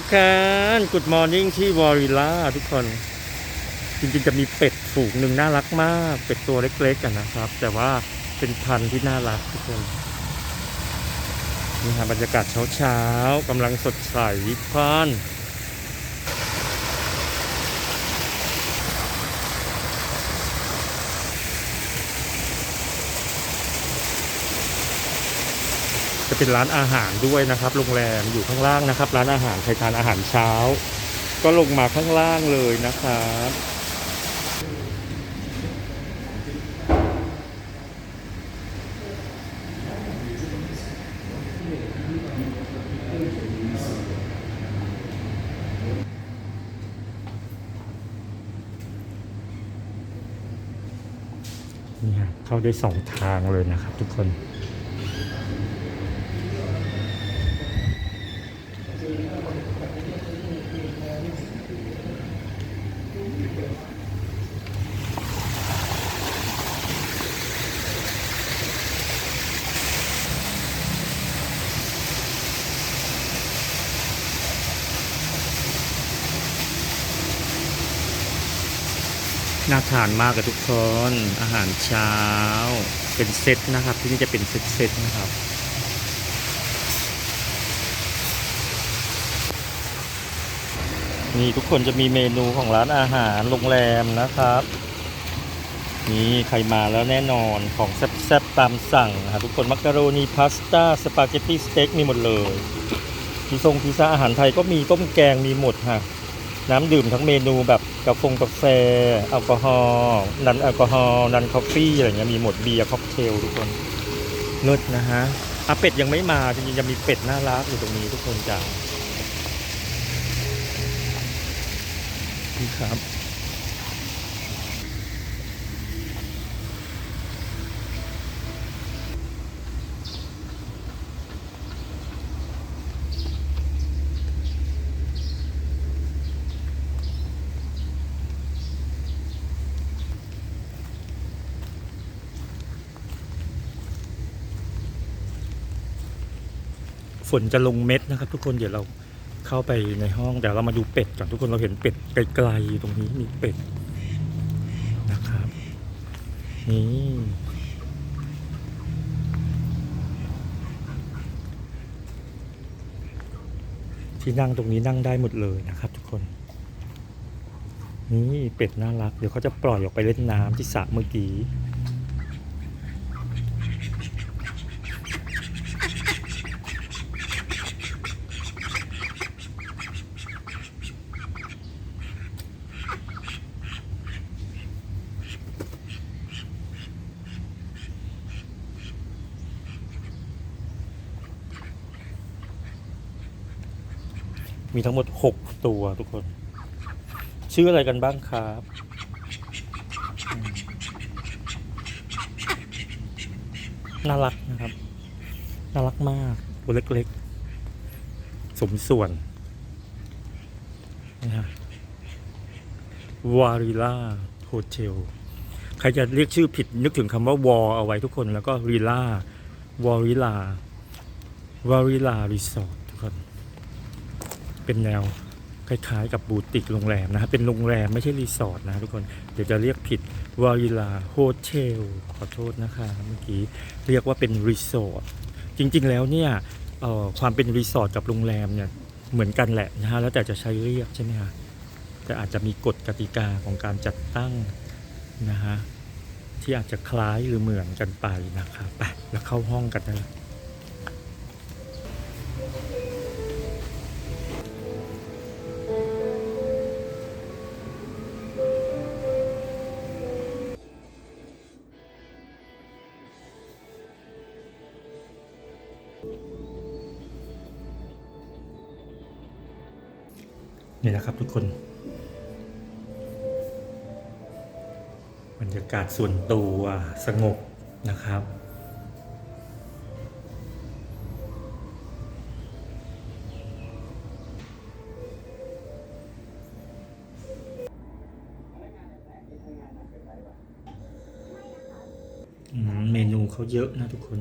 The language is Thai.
ทุกคนกุดมอร์นิ่งที่วอริล่าทุกคน จริงๆจะมีเป็ดฝูงหนึ่งน่ารักมาก เป็ดตัวเล็กๆกันนะครับ แต่ว่าเป็นพันธุ์ที่น่ารักทุกคนนี่ฮะบรรยากาศเช้าๆกำลังสดใสพาน เป็นร้านอาหารด้วยนะครับ โรงแรมอยู่ข้างล่างนะครับ ร้านอาหารใครทานอาหารเช้า ก็ลงมาข้างล่างเลยนะครับนี่ฮะเข้าได้สองทางเลยนะครับทุกคน น่าทานมากกับทุกคน อาหารเช้า เป็นเซตนะครับ ที่นี่จะเป็นเซตเซตนะครับ นี่ทุกคนจะมีเมนูของร้านอาหารโรงแรมนะครับ นี่ใครมาแล้วแน่นอนของแซ่บๆตามสั่งนะครับทุกคนมักกะโรนีพาสต้าสปาเกตตี้สเต็กมีหมดเลยพิซงพิซซ่าอาหารไทยก็มีต้มแกงมีหมดฮะ น้ำดื่มทั้งเมนูแบบกาแฟกาแฟแอลกอฮอล์นันแอลกอฮอล์นันคอฟฟี่อะไรเงี้ยมีหมดเบียร์ค็อกเทลทุกคนเลิศนะฮะอะเป็ดยังไม่มาจริงๆจะมีเป็ดน่ารักอยู่ตรงนี้ทุกคนจ้าดีครับ ฝนจะลงเม็ดนะครับ ทุกคนเดี๋ยวเราเข้าไปในห้องเดี๋ยวเรามาดูเป็ดก่อนทุกคนเราเห็นเป็ดไกลๆตรงนี้มีเป็ดนะครับนี่ที่นั่งตรงนี้นั่งได้หมดเลยนะครับทุกคน นี่เป็ดน่ารัก เดี๋ยวเขาจะปล่อยออกไปเล่นน้ำที่สระเมื่อกี้ มีทั้งหมด 6 ตัวทุกคน ชื่ออะไรกันบ้างครับ น่ารักนะครับ น่ารักมาก ตัวเล็กๆ สมส่วนนะฮะวาริล่าโฮเทลใครจะเรียกชื่อผิดนึกถึงคำว่าวอเอาไว้ทุกคนแล้วก็รีล่าวอริลาวาริลารีสอร์ท เป็นแนวคล้ายๆกับบูติกโรงแรมนะครับเป็นโรงแรมไม่ใช่รีสอร์ทนะทุกคน เดี๋ยวจะเรียกผิดวาริลาโฮเทลขอโทษนะคะเมื่อกี้เรียกว่าเป็นรีสอร์ทจริงๆแล้วเนี่ยความเป็นรีสอร์ทกับโรงแรมเนี่ยเหมือนกันแหละนะฮะแล้วแต่จะใช้เรียกใช่ไหมฮะแต่อาจจะมีกฎกติกาของการจัดตั้งนะฮะที่อาจจะคล้ายหรือเหมือนกันไปนะครับไปแล้วเข้าห้องกันได้ นี่นะครับทุกคน บรรยากาศส่วนตัวสงบนะครับเมนูเขาเยอะนะทุกคน